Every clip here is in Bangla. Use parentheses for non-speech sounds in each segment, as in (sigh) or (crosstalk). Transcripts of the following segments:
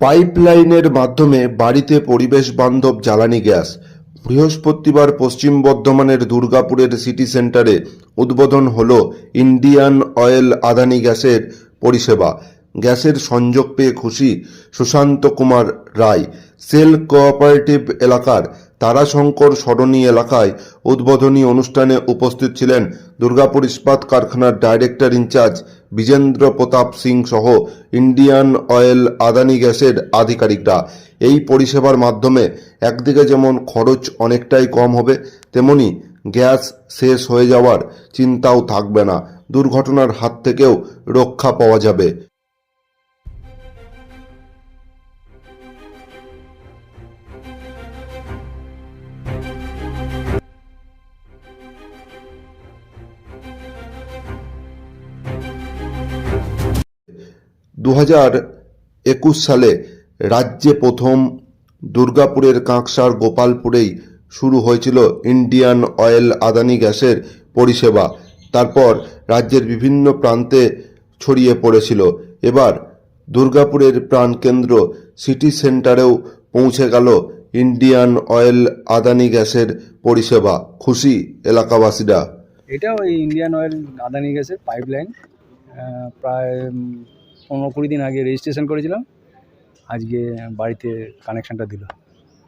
পাইপলাইনের মাধ্যমে বাড়িতে পরিবেশ বান্ধব জ্বালানি গ্যাস। বৃহস্পতিবার পশ্চিম বর্ধমানের দুর্গাপুরের সিটি সেন্টারে উদ্বোধন হল ইন্ডিয়ান অয়েল আদানি গ্যাসের পরিষেবা। গ্যাসের সংযোগ পেয়ে খুশি সুশান্ত কুমার রায়। সেল কোঅপারেটিভ এলাকার তারাশঙ্কর সরণী এলাকায় উদ্বোধনী অনুষ্ঠানে উপস্থিত ছিলেন দুর্গাপুর ইস্পাত কারখানার director in charge Bijendra Pratap Singh সহ ইন্ডিয়ান অয়েল আদানি গ্যাসের আধিকারিকরা। এই পরিষেবার মাধ্যমে একদিকে যেমন খরচ অনেকটাই কম হবে, তেমনি গ্যাস শেষ হয়ে যাওয়ার চিন্তাও থাকবে না। দুর্ঘটনার হাত থেকেও রক্ষা পাওয়া যাবে। দু একুশ সালে রাজ্যে প্রথম দুর্গাপুরের কাঁকসার গোপালপুরেই শুরু হয়েছিল ইন্ডিয়ান অয়েল আদানি গ্যাসের পরিষেবা। তারপর রাজ্যের বিভিন্ন প্রান্তে ছড়িয়ে পড়েছিল। এবার দুর্গাপুরের প্রাণকেন্দ্র সিটি সেন্টারেও পৌঁছে গেল ইন্ডিয়ান অয়েল আদানি গ্যাসের পরিষেবা। খুশি এলাকাবাসীরা। এটা ওই ইন্ডিয়ান অয়েল আদানি গ্যাসের পাইপলাইন। প্রায় পনেরো কুড়ি দিন আগে রেজিস্ট্রেশন করেছিলাম। আজকে বাড়িতে কানেকশানটা দিল।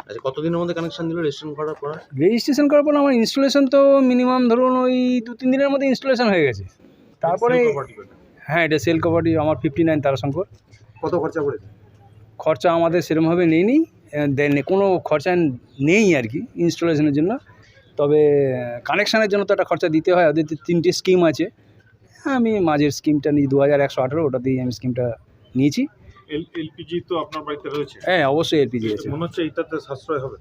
আচ্ছা কতদিনের মধ্যে কানেকশন দিল রেজিস্ট্রেশন করার পর? রেজিস্ট্রেশন করার পর আমার ইনস্টলেশন তো মিনিমাম ধরুন ওই দু তিন দিনের মধ্যে ইনস্টলেশন হয়ে গেছে। তারপরে হ্যাঁ এটা সেল কভারটি আমার ফিফটি নাইন তারাশঙ্কর। কত খরচা পড়েছে? খরচা আমাদের সেরকমভাবে নেই নি দেন কোনো খরচা নেই আর কি ইনস্টলেশনের জন্য। তবে কানেকশানের জন্য তো একটা খরচা দিতে হয় ওদের তিনটে স্কিম আছে। আমি মাঝের স্কিমটা নিই দু হাজার একশো আঠেরো ওটা দিয়ে আমি স্কিমটা নিয়েছি। এলপিজি তো আপনার বাড়িতে রয়েছে? হ্যাঁ অবশ্যই এলপিজি আছে মনে হচ্ছে সাশ্রয় হবে।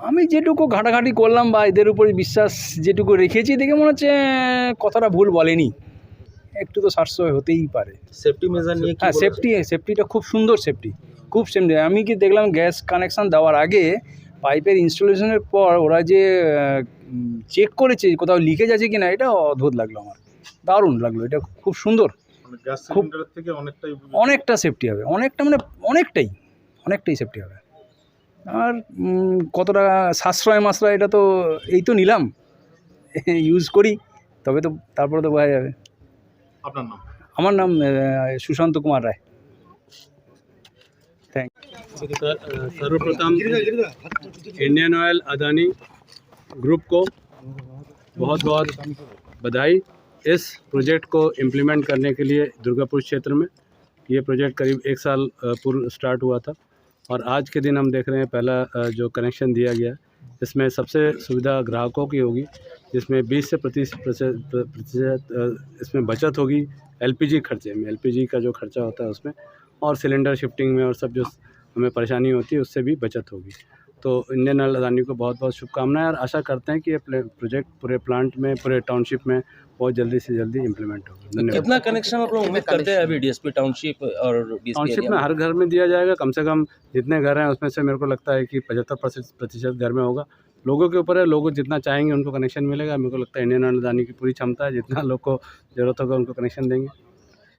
আমি যেটুকু ঘাটাঘাটি করলাম বা এদের উপরে বিশ্বাস যেটুকু রেখেছি দেখে মনে হচ্ছে কথাটা ভুল বলেনি। একটু তো সাশ্রয় হতেই পারে। সেফটি মেজার নিয়ে হ্যাঁ সেফটি সেফটিটা খুব সুন্দর সেফটি খুব সেফটি আমি কি দেখলাম গ্যাস কানেকশান দেওয়ার আগে পাইপের ইনস্টলেশনের পর ওরা যে চেক করেছে কোথাও লিকেজ আছে কি না এটা অদ্ভুত লাগল আমার। দারুণ লাগলো এটা খুব সুন্দর মানে গ্যাস খুব- সিলিন্ডারের থেকে অনেকটাই অনেকটা সেফটি হবে অনেকটা মানে অনেকটাই অনেকটাই সেফটি হবে আর উম, কতটা সাশ্রয় মাশ্রয় এটা তো এই তো নিলাম (laughs) ইউজ করি তবে তো তারপরে তো বোঝা যাবে আপনার নাম আমার নাম আহ, সুশান্ত কুমার রায় सर- सर्वप्रथम इंडियन ऑयल अदानी ग्रुप को बहुत बहुत बधाई इस प्रोजेक्ट को इम्प्लीमेंट करने के लिए दुर्गापुर क्षेत्र में, ये प्रोजेक्ट करीब एक साल पूर्व स्टार्ट हुआ था। और आज के दिन हम देख रहे हैं, पहला जो कनेक्शन दिया गया इसमें सबसे सुविधा ग्राहकों की होगी, जिसमें 20 से प्रतिश प्रतिशत प्रतिशत इसमें बचत होगी एलपीजी खर्चे में। एलपीजी का जो खर्चा होता है उसमें, और सिलेंडर शिफ्टिंग में और सब जो हमें परेशानी होती है, उससे भी बचत होगी। तो इंडियन ऑयल अदानी को बहुत बहुत शुभकामनाएँ और आशा करते हैं कि ये प्रोजेक्ट पूरे प्लांट में पूरे टाउनशिप में बहुत जल्दी से जल्दी इम्प्लीमेंट होगा। धन्यवाद। कितना कनेक्शन आप लोग उम्मीद करते हैं अभी डीएसपी टाउनशिप और टाउनशिप में हर घर में दिया जाएगा कम से कम जितने घर हैं उसमें से मेरे को लगता है कि पचहत्तर प्रतिशत घर में होगा। लोगों के ऊपर है लोग जितना चाहेंगे उनको कनेक्शन मिलेगा मेरे को लगता है इंडियन ऑयल अदानी की पूरी क्षमता है जितना लोग को ज़रूरत होगा उनको कनेक्शन देंगे।